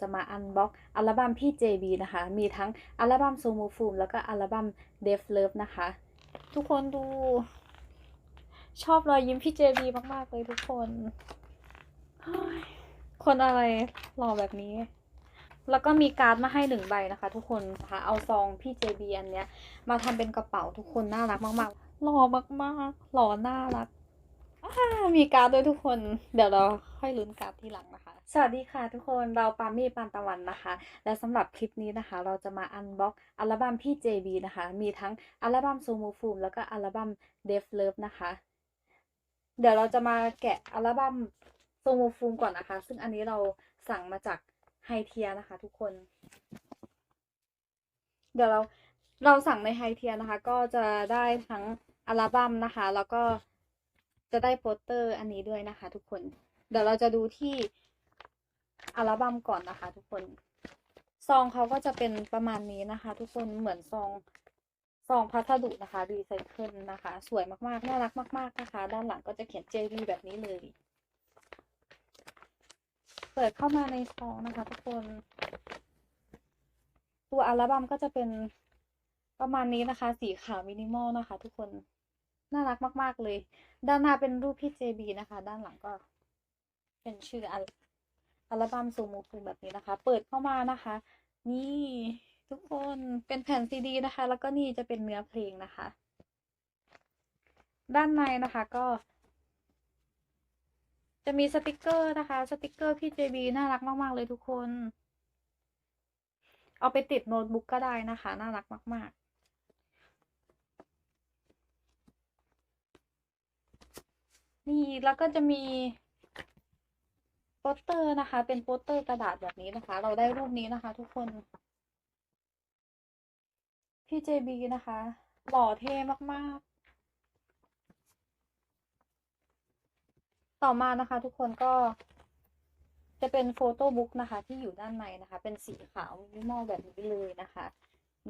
จะมาอันบ็อกอัลบั้มพี่ JB นะคะ มีทั้งอัลบั้ม s o m o f u m แล้วก็อัลบั้ม Def Love นะคะ ทุกคนดู ชอบรอยยิ้มพี่ JB มาก ๆ เลยทุกคน คนอะไรหล่อแบบนี้ แล้วก็มีการ์ดมาให้หนึ่งใบนะคะ ทุกคนนะคะเอาซองพี่ JB อันเนี้ย มาทำเป็นกระเป๋าทุกคนน่ารักมาก ๆ หล่อมาก ๆ หล่อน่ารัก มีการ์ดด้วยทุกคน เดี๋ยวเราค่อยลุ้นการ์ดที่หลังนะคะ สวัสดีค่ะทุกคน เราปามี่ปานตะวันนะคะ และสำหรับคลิปนี้นะคะ เราจะมาอันบ็อกอัลบั้มพี่ JB นะคะ มีทั้งอัลบั้ม s o m o f u m แล้วก็อัลบั้ม Def Love นะคะ เดี๋ยวเราจะมาแกะอัลบั้ม s o m o f u m ก่อนนะคะ ซึ่งอันนี้เราสั่งมาจากไฮเทียนะคะ ทุกคน เดี๋ยวเราเราสั่งในไฮเทียนะคะ ก็จะได้ทั้งอัลบั้มนะคะ แล้วก็ จะได้โปสเตอร์อันนี้ด้วยนะคะ ทุกคน เดี๋ยวเราจะดูที่อัลบั้มก่อนนะคะ ทุกคน ซองเขาก็จะเป็นประมาณนี้นะคะ ทุกคนเหมือนซองซองพัสดุนะคะรีไซเคิลนะคะ สวยมากๆน่ารักมากๆนะคะ ด้านหลังก็จะเขียน JB แบบนี้เลย เปิดเข้ามาในซองนะคะ ทุกคน ตัวอัลบั้มก็จะเป็นประมาณนี้นะคะ สีขาวมินิมอลนะคะ ทุกคน น่ารักมาก ๆ เลย ด้านหน้าเป็นรูปพี่ JB นะคะ ด้านหลังก็ เป็นชื่ออัลอัลบั้มซูมูฟูแบบนี้นะคะ เปิดเข้ามานะคะ นี่ทุกคนเป็นแผ่นซีดีนะคะ แล้วก็นี่จะเป็นเนื้อเพลงนะคะ ด้านในนะคะก็ จะมีสติกเกอร์นะคะ สติกเกอร์พี่ JB น่ารักมาก ๆ เลยทุกคน เอาไปติดโน้ตบุ๊กก็ได้นะคะ น่ารักมาก ๆ นี่แล้วก็จะมีโปสเตอร์นะคะ เป็นโปสเตอร์กระดาษแบบนี้นะคะ เราได้รูปนี้นะคะ ทุกคน พี่ JB นะคะ หล่อเท่มากๆ ต่อมานะคะ ทุกคนก็ จะเป็นโฟโต้บุ๊กนะคะ ที่อยู่ด้านในนะคะ เป็นสีขาวมินิมอลแบบนี้เลยนะคะ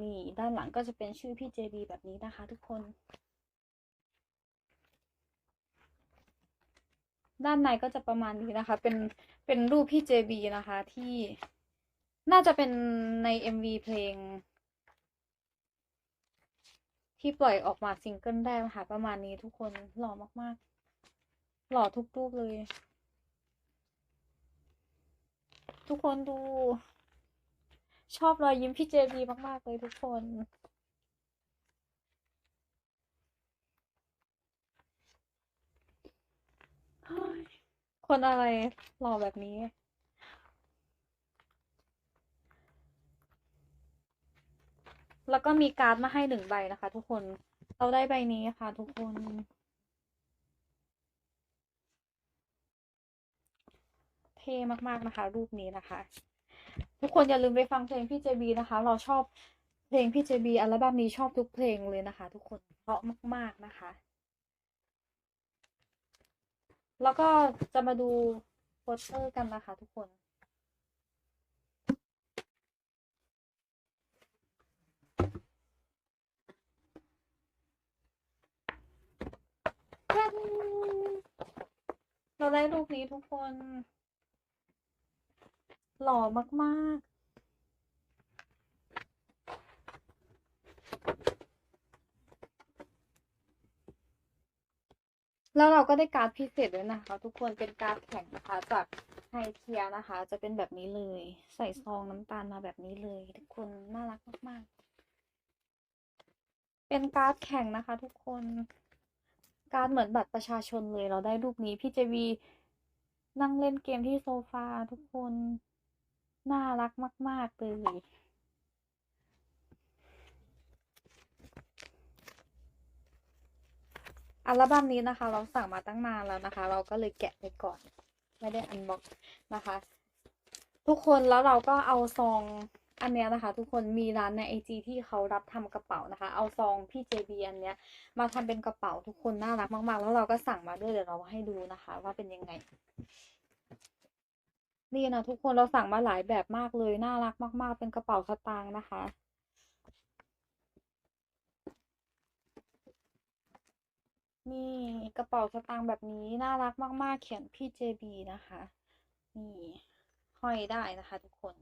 นี่ด้านหลังก็จะเป็นชื่อพี่ JB แบบนี้นะคะ ทุกคน ด้านในก็จะประมาณนี้นะคะ เป็นเป็นรูปพี่ JB นะคะที่น่าจะเป็นใน MV เพลง ที่ปล่อยออกมาซิงเกิลแรกนะคะประมาณนี้ทุกคนหล่อมากๆ หล่อทุกรูปเลย ทุกคนดู ชอบรอยยิ้มพี่ JB มาก ๆ เลยทุกคน เฮ้ย คนอะไรหล่อแบบนี้ แล้วก็มีการ์ดมาให้หนึ่งใบนะคะ ทุกคน เราได้ใบนี้ค่ะ ทุกคน เท่มากๆนะคะ รูปนี้นะคะ ทุกคนอย่าลืมไปฟังเพลงพี่ JB นะคะ เราชอบเพลงพี่ JB อัลบั้มนี้ชอบทุกเพลงเลยนะคะ ทุกคนเพราะมาก ๆนะคะ แล้วก็จะมาดูโปสเตอร์กันนะคะทุกคน เราได้รูปนี้ทุกคน หล่อมาก ๆ แล้วเราก็ได้การ์ดพิเศษด้วยนะคะ ทุกคนเป็นการ์ดแข็งนะคะจากไฮเทียนะคะ จะเป็นแบบนี้เลย ใส่ซองน้ำตาลมาแบบนี้เลย ทุกคนน่ารักมากๆ เป็นการ์ดแข็งนะคะ ทุกคนการ์ดเหมือนบัตรประชาชนเลย เราได้รูปนี้พี่เจวีนั่งเล่นเกมที่โซฟาทุกคน น่ารักมาก ๆ เลย อัลบั้มนี้นะคะ เราสั่งมาตั้งนานแล้วนะคะ เราก็เลยแกะไปก่อน ไม่ได้อันบ็อกนะคะ ทุกคนแล้วเราก็เอาซองอันเนี้ยนะคะ ทุกคนมีร้านในไอจีที่เขารับทำกระเป๋านะคะ เอาซองพี่ JB อันเนี้ย มาทำเป็นกระเป๋าทุกคนน่ารักมากๆ แล้วเราก็สั่งมาด้วยเดี๋ยวเราให้ดูนะคะ ว่าเป็นยังไงนี่นะทุกคนเราสั่งมาหลายแบบมากเลยน่ารักมาก ๆ เป็นกระเป๋าสตางค์นะคะ นี่กระเป๋าสตางค์แบบนี้น่ารักมาก ๆ เขียนพี่ JB นะคะ นี่ห้อยได้นะคะทุกคน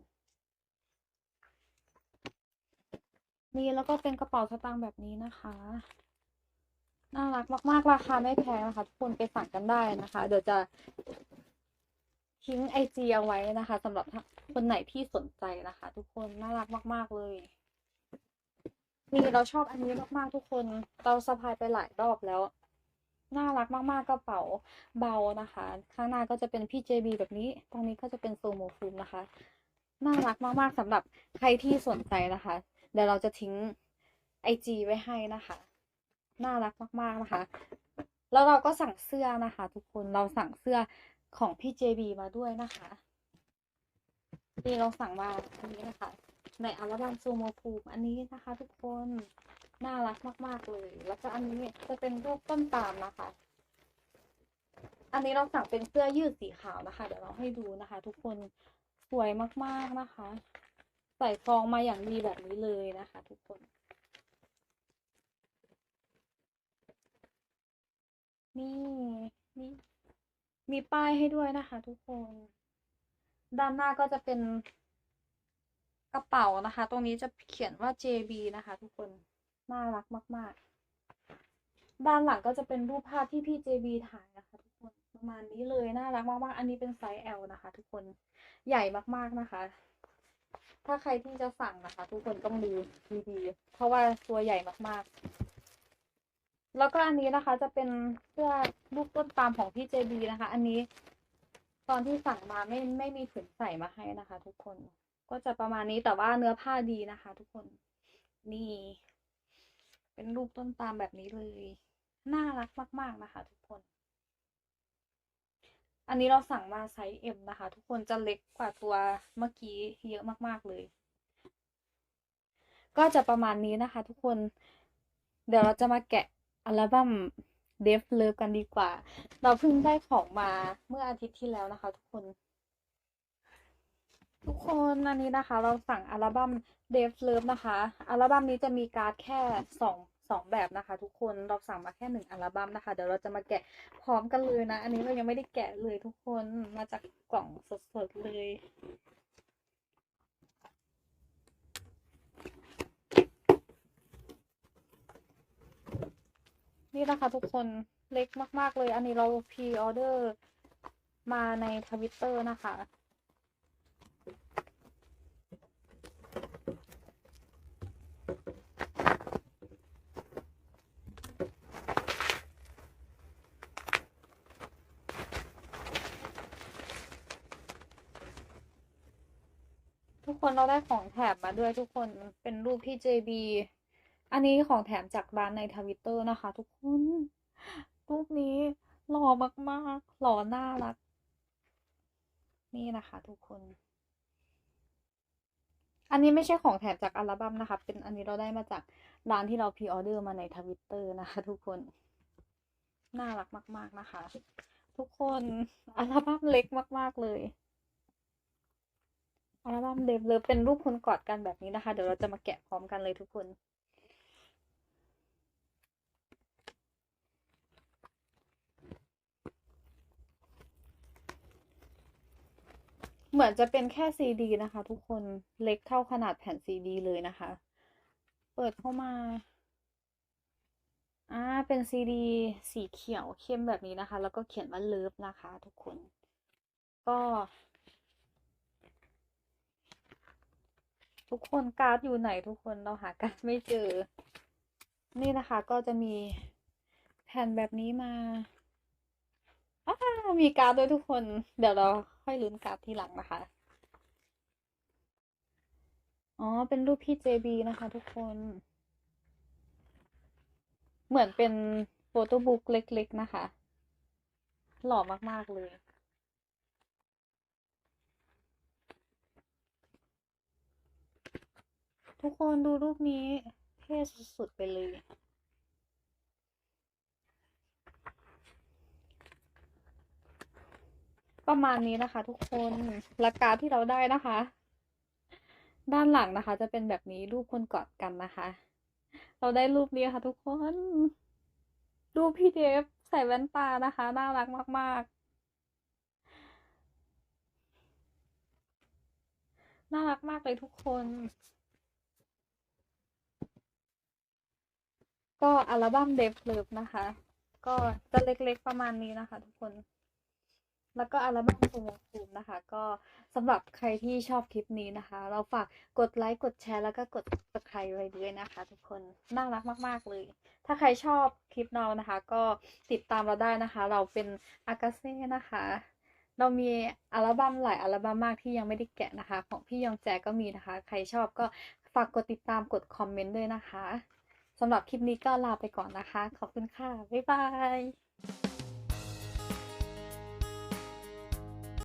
นี่แล้วก็เป็นกระเป๋าสตางค์แบบนี้นะคะ น่ารักมาก ๆ ราคาไม่แพงนะคะ ทุกคนไปสั่งกันได้นะคะ เดี๋ยวจะทิ้งไอจีเอาไว้นะคะสำหรับคนไหนที่สนใจนะคะ ทุกคนน่ารักมาก ๆ เลยนี่เราชอบอันนี้มาก ๆ ทุกคน เราสะพายไปหลายรอบแล้ว น่ารักมากๆกระเป๋าเบานะคะ ข้างหน้าก็จะเป็นพี่ JB แบบนี้ ตรงนี้ก็จะเป็นโซโมฟูมนะคะ น่ารักมากๆสำหรับใครที่สนใจนะคะ เดี๋ยวเราจะทิ้งไอจีไว้ให้นะคะ น่ารักมากๆนะคะ แล้วเราก็สั่งเสื้อนะคะ ทุกคนเราสั่งเสื้อของพี่ JB มาด้วยนะคะนี่เราสั่งมาอันนี้นะคะ ในอัลบั้มซูโมฟูมอันนี้นะคะ ทุกคน น่ารักมากๆเลย แล้วก็อันนี้จะเป็นรูปต้นตาลนะคะ อันนี้เราสั่งเป็นเสื้อยืดสีขาวนะคะ เดี๋ยวเราให้ดูนะคะ ทุกคนสวยมากๆนะคะ ใส่ซองมาอย่างดีแบบนี้เลยนะคะ ทุกคน นี่นี่มีป้ายให้ด้วยนะคะ ทุกคน ด้านหน้าก็จะเป็นกระเป๋านะคะ ตรงนี้จะเขียนว่า JB นะคะ ทุกคน น่ารักมากๆ ด้านหลังก็จะเป็นรูปภาพที่พี่ JB ถ่ายนะคะทุกคนประมาณนี้เลยน่ารักมากๆ อันนี้เป็นไซส์ L นะคะ ทุกคนใหญ่มากๆนะคะ ถ้าใครที่จะสั่งนะคะ ทุกคนต้องดูดีๆเพราะว่าตัวใหญ่มากๆ แล้วก็อันนี้นะคะจะเป็นเสื้อรูปต้นปามของพี่ JB นะคะ อันนี้ตอนที่สั่งมาไม่ไม่มีถุงใส่มาให้นะคะ ทุกคนก็จะประมาณนี้แต่ว่าเนื้อผ้าดีนะคะ ทุกคนนี่ เป็นรูปต้นปาล์มแบบนี้เลย น่ารักมาก ๆ นะคะ ทุกคน อันนี้เราสั่งมาไซส์ M นะคะ ทุกคนจะเล็กกว่าตัวเมื่อกี้เยอะมากๆเลย ก็จะประมาณนี้นะคะ ทุกคน เดี๋ยวเราจะมาแกะอัลบั้ม Dev Love กันดีกว่า เราเพิ่งได้ของมาเมื่ออาทิตย์ที่แล้วนะคะ ทุกคน ทุกคนอันนี้นะคะ เราสั่งอัลบั้ม Dev Love นะคะ อัลบั้มนี้จะมีการ์ดแค่สองสองแบบนะคะ ทุกคนเราสั่งมาแค่หนึ่งอัลบั้มนะคะ เดี๋ยวเราจะมาแกะพร้อมกันเลยนะ อันนี้เรายังไม่ได้แกะเลยทุกคนมาจากกล่องสดๆเลยนี่นะคะทุกคนเล็กมาก ๆ เลย อันนี้เราพีออเดอร์มาในทวิตเตอร์นะคะ เราได้ของแถมมาด้วยทุกคนเป็นรูปพี่ JB อันนี้ของแถมจากร้านในทวิตเตอร์นะคะ ทุกคน รูปนี้หล่อมากๆ หล่อน่ารัก นี่นะคะ ทุกคน อันนี้ไม่ใช่ของแถมจากอัลบั้มนะคะ เป็นอันนี้เราได้มาจากร้านที่เราพรีออเดอร์มาในทวิตเตอร์นะคะ ทุกคน น่ารักมาก ๆนะคะ ทุกคนอัลบั้มเล็กมาก ๆเลย อัลบั้มเดฟเลิฟเป็นรูปคนกอดกันแบบนี้นะคะ เดี๋ยวเราจะมาแกะพร้อมกันเลยทุกคนเหมือนจะเป็นแค่ซีดีนะคะ ทุกคนเล็กเท่าขนาดแผ่นซีดีเลยนะคะ เปิดเข้ามาอ่าเป็นซีดีสีเขียวเข้มแบบนี้นะคะ แล้วก็เขียนว่าเลิฟนะคะ ทุกคน ก็ ทุกคนการ์ดอยู่ไหนทุกคนเราหาการ์ดไม่เจอ นี่นะคะก็จะมีแผ่นแบบนี้มาอ้ามีการ์ดด้วยทุกคน เดี๋ยวเราค่อยลุ้นการ์ดทีหลังนะคะ อ๋อ เป็นรูปพี่ JB นะคะ ทุกคน เหมือนเป็นโฟโต้บุ๊กเล็ก ๆ นะคะ หล่อมาก ๆ เลย ทุกคนดูรูปนี้เท่สุดๆไปเลยประมาณนี้นะคะ ทุกคนและกาที่เราได้นะคะ ด้านหลังนะคะ จะเป็นแบบนี้รูปคนกอดกันนะคะ เราได้รูปนี้ค่ะ ทุกคนรูปพี่เดฟใส่แว่นตานะคะ น่ารักมาก ๆ น่ารักมากเลยทุกคน ก็อัลบั้ม Dev Love นะคะ ก็จะเล็กๆประมาณนี้นะคะ ทุกคน แล้วก็อัลบั้ม Somo Foom นะคะ ก็สำหรับใครที่ชอบคลิปนี้นะคะ เราฝากกดไลค์กดแชร์แล้วก็กด subscribe ไว้ด้วยนะคะ ทุกคนน่ารักมากๆเลย ถ้าใครชอบคลิปเรานะคะ ก็ติดตามเราได้นะคะ เราเป็นอากาเซ่นะคะเรามีอัลบั้มหลายอัลบั้มมากที่ยังไม่ได้แกะนะคะ ของพี่ยองแจก็มีนะคะ ใครชอบก็ฝากกดติดตามกดคอมเมนต์ด้วยนะคะ สำหรับคลิปนี้ก็ลาไปก่อนนะคะ ขอบคุณค่ะ บ๊ายบาย